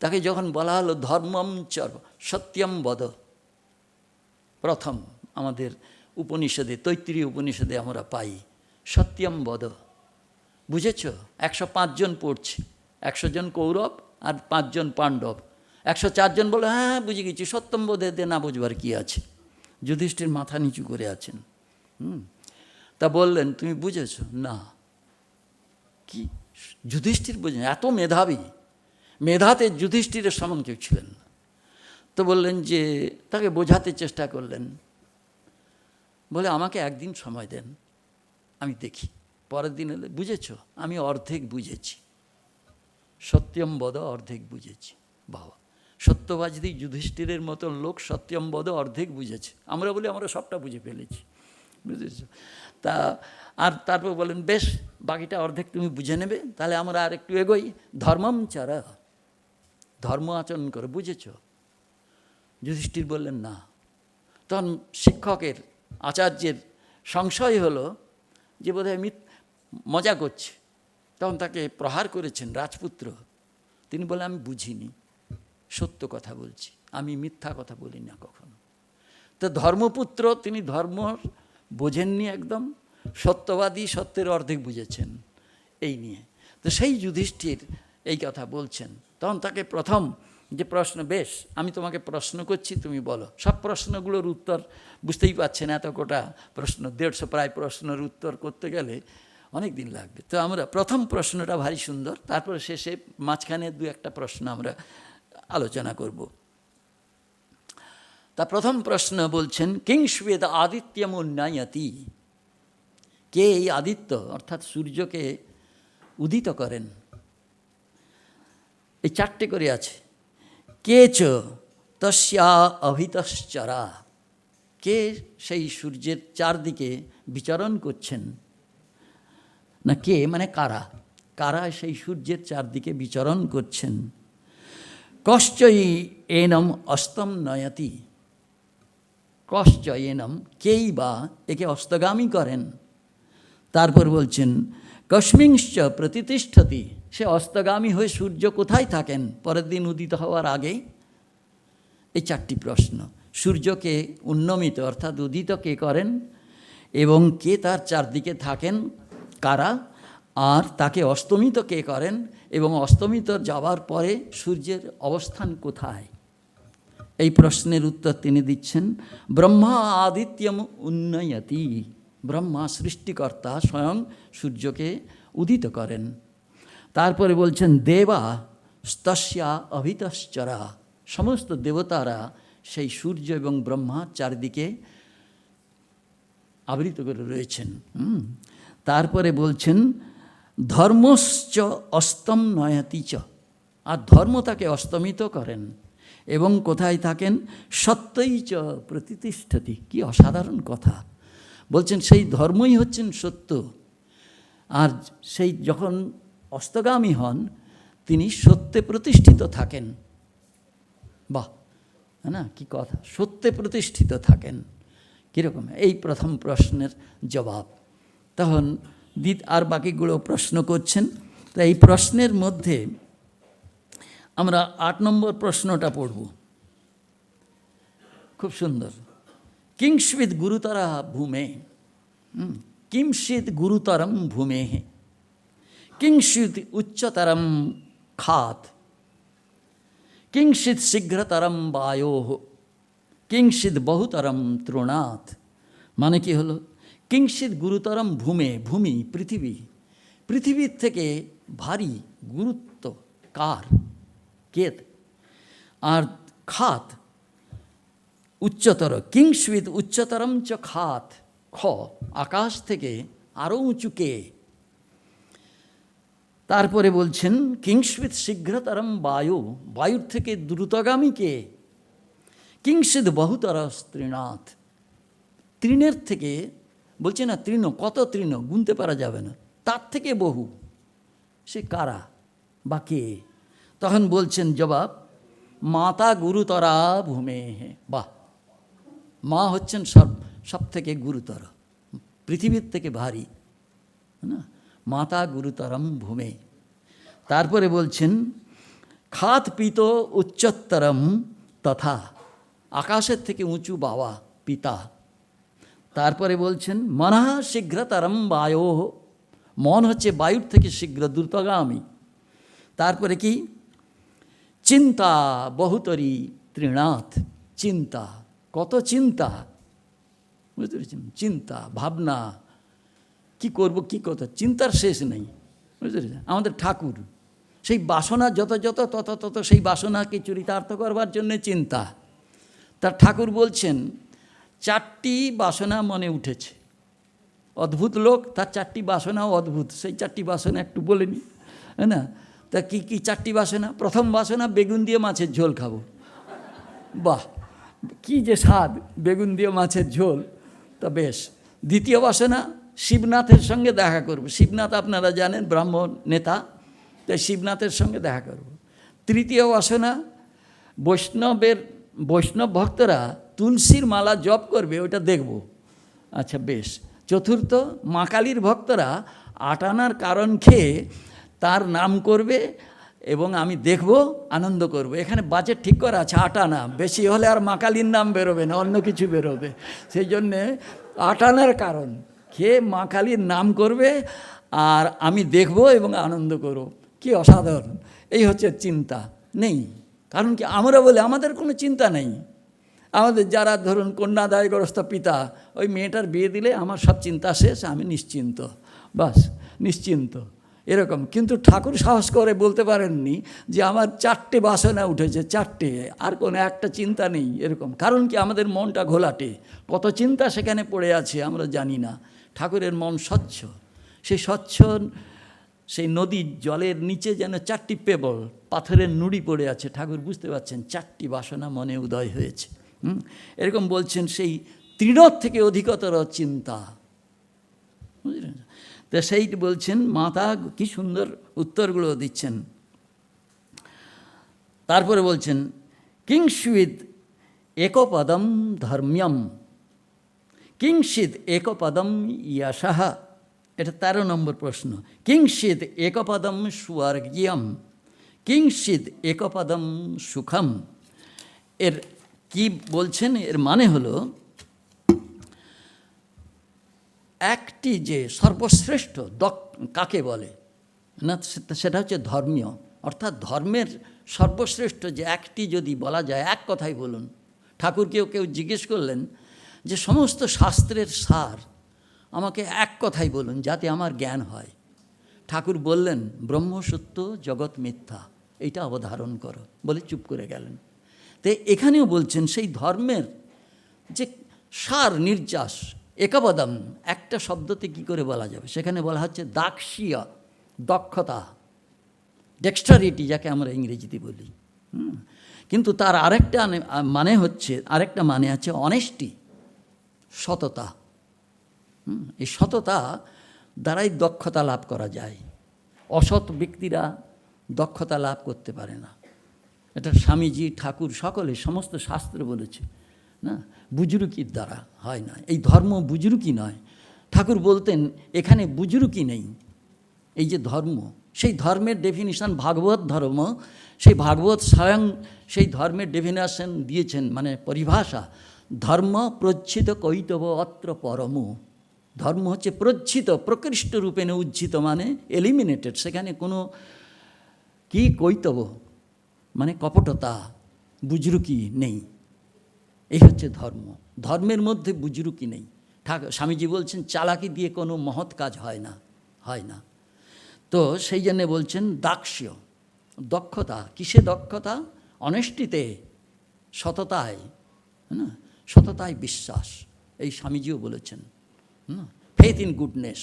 তাকে যখন বলা হলো, ধর্মম চর সত্যম বদ। প্রথম আমাদের উপনিষদে, তৈত্রী উপনিষদে আমরা পাই, সত্যম বদ। বুঝেছ? একশো পাঁচজন পড়ছে। একশো জন কৌরব আর পাঁচজন পাণ্ডব। একশো চারজন বলে হ্যাঁ হ্যাঁ বুঝে গেছি, সত্যম বোধে দে না বুঝবার কী আছে? যুধিষ্ঠির মাথা নিচু করে আছেন। হুম? তা বললেন, তুমি বুঝেছ? না। কি? যুধিষ্ঠির বুঝেন, এত মেধাবী। মেধাতে যুধিষ্ঠিরের সমান কেউ ছিলেন না। তো বললেন যে, তাকে বোঝাতে চেষ্টা করলেন। বলে, আমাকে একদিন সময় দেন, আমি দেখি। পরের দিন এলে বুঝেছ, আমি অর্ধেক বুঝেছি। সত্যম বদ অর্ধেক বুঝেছি, বাবা। সত্যবাজদি যুধিষ্ঠিরের মতন লোক সত্যম বদ অর্ধেক বুঝেছে। আমরা বলি, আমরা সবটা বুঝে ফেলেছি। বুঝেছ? তা, আর তারপর বলেন, বেশ, বাকিটা অর্ধেক তুমি বুঝে নেবে, তাহলে আমরা আর একটু এগোই। ধর্মম চারা ধর্ম আচরণ করে, বুঝেছ? যুধিষ্ঠির বললেন, না। তখন শিক্ষকের, আচার্যের সংশয় হলো যে বোধহয় মিথ, মজা করছে। তখন তাকে প্রহার করেছেন রাজপুত্র। তিনি বলে আমি বুঝিনি। সত্য কথা বলছি। আমি মিথ্যা কথা বলি না কখনো। তো ধর্মপুত্র, তিনি ধর্ম বোঝেননি একদম। সত্যবাদী সত্যের অর্ধেক বুঝেছেন এই নিয়ে। তো সেই যুধিষ্ঠির এই কথা বলছেন। তখন তাকে প্রথম যে প্রশ্ন, বেশ, আমি তোমাকে প্রশ্ন করছি, তুমি বলো। সব প্রশ্নগুলোর উত্তর বুঝতেই পারছেন এত কোটা প্রশ্ন, দেড়শো প্রায় প্রশ্নের উত্তর করতে গেলে অনেক দিন লাগবে। তো আমরা প্রথম প্রশ্নটা ভারী সুন্দর, তারপরে শেষে মাঝখানে দু একটা প্রশ্ন আমরা আলোচনা করব। তা প্রথম প্রশ্ন বলছেন, কিংস্বেদ আদিত্যম উন্নয়তি? কে এই আদিত্য, অর্থাৎ সূর্যকে উদিত করেন? এই চারটে করে আছে। কে চ তস্যা অভিতশ্চরা। কে সেই সূর্যের চারদিকে বিচরণ করছেন? না কে মানে কারা? কারা সেই সূর্যের চারদিকে বিচরণ করছেন? কশ্চই এনম অস্তম নয়তি। কশ্চ এনম কেই বা একে অস্তগামী করেন? তারপর বলছেন, কস্মিংশ্চ প্রতিষ্ঠতি সে অস্তগামী হয়ে সূর্য কোথায় থাকেন? পরের দিন উদিত হওয়ার আগেই এই চারটি প্রশ্ন। সূর্যকে উন্নমিত, অর্থাৎ উদিত কে করেন? এবং কে তার চারদিকে থাকেন? কারা? আর তাকে অস্তমিত কে করেন? এবং অস্তমিত যাওয়ার পরে সূর্যের অবস্থান কোথায়? এই প্রশ্নের উত্তর তিনি দিচ্ছেন, ব্রহ্মা আদিত্যম উন্নয়তি। ব্রহ্মা সৃষ্টিকর্তা স্বয়ং সূর্যকে উদিত করেন। তারপরে বলছেন, দেবা স্তস্যা অভিতশ্চরা। সমস্ত দেবতারা সেই সূর্য এবং ব্রহ্মা চারিদিকে আবৃত করে রয়েছেন। তারপরে বলছেন, ধর্মশ্চ অস্তম নয়াতি চ। আর ধর্ম তাকে অস্তমিত করেন এবং কোথায় থাকেন? সত্যই চ প্রতিষ্ঠতি। কি অসাধারণ কথা। বলছেন, সেই ধর্মই হচ্ছেন সত্য। আর সেই যখন অস্তগামী হন, তিনি সত্যে প্রতিষ্ঠিত থাকেন। বাহ হ্যাঁ না? কি কথা? সত্যে প্রতিষ্ঠিত থাকেন। কীরকম? এই প্রথম প্রশ্নের জবাব। তখন দ্বিত আর বাকিগুলো প্রশ্ন করছেন। তো এই প্রশ্নের মধ্যে আমরা আট নম্বর প্রশ্নটা পড়ব। খুব সুন্দর। কিংস্বিদ গুরুতরা ভূমে কিংশিদ গুরুতরম ভূমে কিংশিদ উচ্চতরম খাত কিংশিদ শীঘ্রতরম বায়ো কিংশিদ বহুতরম তৃণাত মানে কি হলো কিংশিদ গুরুতরম ভূমে ভূমি পৃথিবী পৃথিবীর থেকে ভারী গুরুত্ব কার কেত আর খাত উচ্চতর কিংস্বিদ উচ্চতরম চ খাত খ আকাশ থেকে আরও উঁচু কে তারপরে বলছেন কিংস্বিদ শীঘ্রতরম বায়ু, বায়ুর থেকে দ্রুতগামী কে? কিংসিদ বহুতর তৃণাথ তৃণের থেকে? বলছে না, তৃণ, কত তৃণ? গুনতে পারা যাবে না। তার থেকে বহু। সে কারা বা কে? তখন বলছেন জবাব, মাতা গুরুতরা ভূমে বাহ! মা হচ্ছেন সব সব থেকে গুরুতর। পৃথিবীর থেকে ভারী। না? মাতা গুরুতরম ভূমে। তারপরে বলছেন, খাত পিত উচ্চতরম তথা, আকাশের থেকে উঁচু বাবা পিতা। তারপরে বলছেন, মনঃ শীঘ্রতরম বায়ো, মন হচ্ছে বায়ুর থেকে শীঘ্র দ্রুতগামী। তারপরে কি? চিন্তা বহুতরী তৃণাথ চিন্তা, কত চিন্তা? বুঝতে পেরেছেন? চিন্তা, ভাবনা কি করব, কি কথা? চিন্তার শেষ নেই। বুঝতে আমাদের ঠাকুর, সেই বাসনা যত যত, তত তত সেই বাসনাকে চরিতার্থ করবার জন্য চিন্তা। তার ঠাকুর বলছেন, চারটি বাসনা মনে উঠেছে। অদ্ভুত লোক, তার চারটি বাসনাও অদ্ভুত। সেই চারটি বাসনা একটু বলে নি হ্যাঁ না? তা কী কী চারটি বাসনা? প্রথম বাসনা, বেগুন দিয়ে মাছের ঝোল খাব। বাহ! কি যে স্বাদ, বেগুন দিয়ে মাছের ঝোল। তা বেশ। দ্বিতীয় বাসনা শিবনাথের সঙ্গে দেখা করব। শিবনাথ আপনারা জানেন, ব্রাহ্মণ নেতা। তাই শিবনাথের সঙ্গে দেখা করব। তৃতীয় বাসনা, বৈষ্ণবের, বৈষ্ণব ভক্তরা তুলসীর মালা জপ করবে ওটা দেখব। আচ্ছা বেশ। চতুর্থ, মা কালীর ভক্তরা আটানার কারণ খেয়ে তার নাম করবে এবং আমি দেখব, আনন্দ করব। এখানে বাজেট ঠিক করা আছে আটানা বেশি হলে আর মা কালীর নাম বেরোবে না, অন্য কিছু বেরোবে। সেই জন্যে আটানার কারণ। খেয়ে মা কালীর নাম করবে আর আমি দেখব এবং আনন্দ করব? কি অসাধারণ। এই হচ্ছে চিন্তা। নেই। কারণ কি আমরা বলে আমাদের কোনো চিন্তা নেই। আমাদের যারা ধরুন কন্যাদায়গ্রস্ত পিতা, ওই মেয়েটার বিয়ে দিলে আমার সব চিন্তা শেষ, আমি নিশ্চিন্ত। বাস, নিশ্চিন্ত। এরকম। কিন্তু ঠাকুর সাহস করে বলতে পারেননি যে আমার চারটে বাসনা উঠেছে, চারটে। আর কোনো একটা চিন্তা নেই, এরকম। কারণ কি আমাদের মনটা ঘোলাটে। কত চিন্তা সেখানে পড়ে আছে আমরা জানি না। ঠাকুরের মন স্বচ্ছ। সেই স্বচ্ছ, সেই নদীর জলের নিচে যেন চারটি পেবল, পাথরের নুড়ি পড়ে আছে। ঠাকুর বুঝতে পারছেন, চারটি বাসনা মনে উদয় হয়েছে? এরকম বলছেন সেই তৃণর থেকে অধিকতর চিন্তা। বুঝলেন? তো সেই বলছেন, মাতা, কি সুন্দর উত্তরগুলো দিচ্ছেন। তারপরে বলছেন কিংসুইদ একপদম ধর্ম্যম। কিংসিদ একপদম ইয়াসাহ এটা তেরো নম্বর প্রশ্ন কিংসিদ একপদম স্বর্গীয়ম কিংসিদ একপদম সুখম এর কি বলছেন এর মানে হলো একটি যে সর্বশ্রেষ্ঠ দক কাকে বলে না সেটা হচ্ছে ধর্মীয় অর্থাৎ ধর্মের সর্বশ্রেষ্ঠ যে একটি যদি বলা যায় এক কথাই বলুন ঠাকুরকেও কেউ জিজ্ঞেস করলেন যে সমস্ত শাস্ত্রের সার, আমাকে এক কথাই বলুন, যাতে আমার জ্ঞান হয়। ঠাকুর বললেন, ব্রহ্মসত্য জগৎ মিথ্যা এইটা অবধারণ করো। বলে চুপ করে গেলেন। তো এখানেও বলছেন, সেই ধর্মের যে সার নির্যাস, একাবদাম, একটা শব্দতে কি করে বলা যাবে? সেখানে বলা হচ্ছে, দাক্ষিয়া, দক্ষতা ডেক্সটারিটি যাকে আমরা ইংরেজিতে বলি। কিন্তু তার আরেকটা মানে হচ্ছে, আরেকটা মানে আছে অনেস্টি সততা। এই সততা দ্বারাই দক্ষতা লাভ করা যায়। অসৎ ব্যক্তিরা দক্ষতা লাভ করতে পারে না। এটা স্বামীজি, ঠাকুর সকলে সমস্ত শাস্ত্র বলেছে, না? বুজরুকির দ্বারা হয় না। এই ধর্ম বুজরুকি নয়। ঠাকুর বলতেন, এখানে বুজরুকি নেই। এই যে ধর্ম, সেই ধর্মের ডেফিনিশন ভাগবত ধর্ম, সেই ভাগবত স্বয়ং সেই ধর্মের ডেফিনেশন দিয়েছেন মানে পরিভাষা। ধর্ম প্রচ্ছিত কৈতব অত্র পরম। ধর্ম হচ্ছে প্রচ্ছিত, প্রকৃষ্ট রূপে উজ্জিত মানে এলিমিনেটেড সেখানে কোনো কি কৈতব? মানে কপটতা, বুজরুকি নেই। এই হচ্ছে ধর্ম। ধর্মের মধ্যে বুজরুকি নেই। ঠাকুর স্বামীজি বলছেন, চালাকি দিয়ে কোনো মহৎ কাজ হয় না হয় না। তো সেই জন্যে বলছেন, দাক্ষ্য, দক্ষতা। কিসে দক্ষতা? অনেষ্টিতে, সততায়। না? সততায় বিশ্বাস। এই স্বামীজিও বলেছেন ফেথ ইন গুডনেস